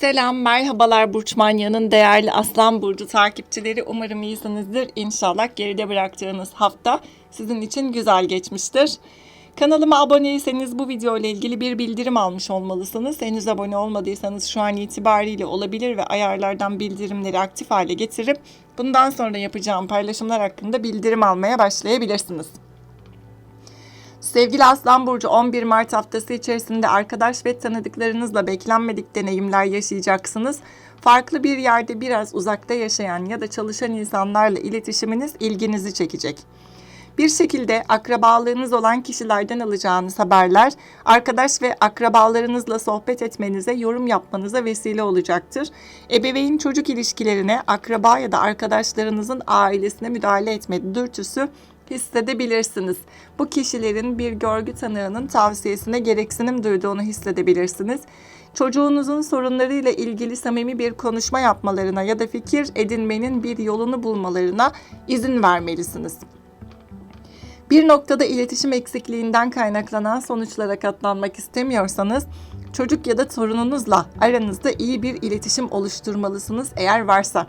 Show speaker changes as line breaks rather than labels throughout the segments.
Selam, merhabalar Burç Manya'nın değerli Aslan Burcu takipçileri. Umarım iyisinizdir. İnşallah geride bıraktığınız hafta sizin için güzel geçmiştir. Kanalıma aboneyseniz bu video ile ilgili bir bildirim almış olmalısınız. Henüz abone olmadıysanız şu an itibariyle olabilir ve ayarlardan bildirimleri aktif hale getirip bundan sonra yapacağım paylaşımlar hakkında bildirim almaya başlayabilirsiniz. Sevgili Aslan Burcu 11 Mart haftası içerisinde arkadaş ve tanıdıklarınızla beklenmedik deneyimler yaşayacaksınız. Farklı bir yerde biraz uzakta yaşayan ya da çalışan insanlarla iletişiminiz ilginizi çekecek. Bir şekilde akrabalığınız olan kişilerden alacağınız haberler arkadaş ve akrabalarınızla sohbet etmenize, yorum yapmanıza vesile olacaktır. Ebeveyn çocuk ilişkilerine, akraba ya da arkadaşlarınızın ailesine müdahale etme dürtüsü hissedebilirsiniz. Bu kişilerin bir görgü tanığının tavsiyesine gereksinim duyduğunu hissedebilirsiniz. Çocuğunuzun sorunlarıyla ilgili samimi bir konuşma yapmalarına ya da fikir edinmenin bir yolunu bulmalarına izin vermelisiniz. Bir noktada iletişim eksikliğinden kaynaklanan sonuçlara katlanmak istemiyorsanız çocuk ya da torununuzla aranızda iyi bir iletişim oluşturmalısınız eğer varsa.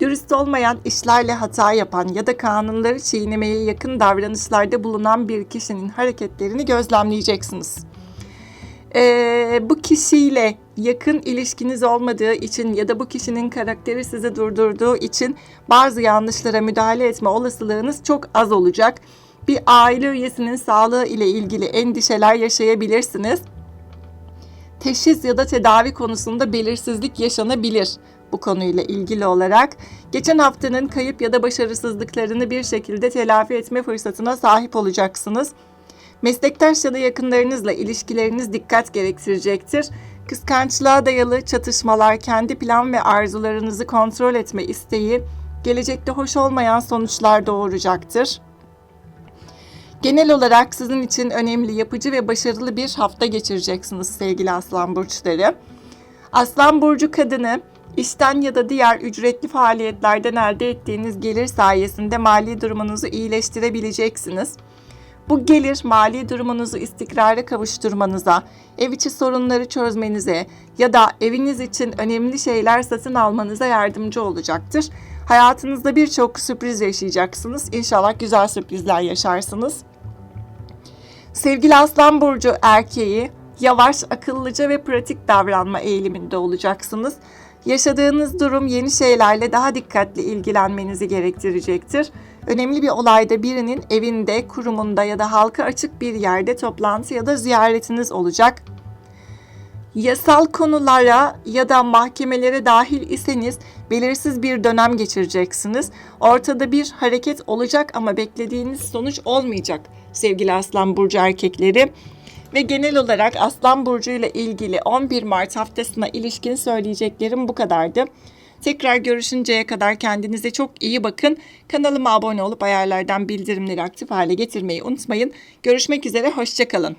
Dürüst olmayan, işlerle hata yapan ya da kanunları çiğnemeye yakın davranışlarda bulunan bir kişinin hareketlerini gözlemleyeceksiniz. Ee, bu kişiyle yakın ilişkiniz olmadığı için ya da bu kişinin karakteri sizi durdurduğu için bazı yanlışlara müdahale etme olasılığınız çok az olacak. Bir aile üyesinin sağlığı ile ilgili endişeler yaşayabilirsiniz. Teşhis ya da tedavi konusunda belirsizlik yaşanabilir bu konuyla ilgili olarak. Geçen haftanın kayıp ya da başarısızlıklarını bir şekilde telafi etme fırsatına sahip olacaksınız. Meslektaş ya da yakınlarınızla ilişkileriniz dikkat gerektirecektir. Kıskançlığa dayalı çatışmalar, kendi plan ve arzularınızı kontrol etme isteği gelecekte hoş olmayan sonuçlar doğuracaktır. Genel olarak sizin için önemli, yapıcı ve başarılı bir hafta geçireceksiniz sevgili Aslan burçları. Aslan burcu kadını işten ya da diğer ücretli faaliyetlerden elde ettiğiniz gelir sayesinde mali durumunuzu iyileştirebileceksiniz. Bu gelir mali durumunuzu istikrara kavuşturmanıza, ev içi sorunları çözmenize ya da eviniz için önemli şeyler satın almanıza yardımcı olacaktır. Hayatınızda birçok sürpriz yaşayacaksınız. İnşallah güzel sürprizler yaşarsınız. Sevgili Aslan Burcu erkeği, yavaş, akıllıca ve pratik davranma eğiliminde olacaksınız. Yaşadığınız durum yeni şeylerle daha dikkatli ilgilenmenizi gerektirecektir. Önemli bir olayda birinin evinde, kurumunda ya da halka açık bir yerde toplantı ya da ziyaretiniz olacak. Yasal konulara ya da mahkemelere dahil iseniz belirsiz bir dönem geçireceksiniz. Ortada bir hareket olacak ama beklediğiniz sonuç olmayacak sevgili Aslan Burcu erkekleri. Ve genel olarak Aslan Burcu ile ilgili 11 Mart haftasına ilişkin söyleyeceklerim bu kadardı. Tekrar görüşünceye kadar kendinize çok iyi bakın. Kanalıma abone olup ayarlardan bildirimleri aktif hale getirmeyi unutmayın. Görüşmek üzere, hoşçakalın.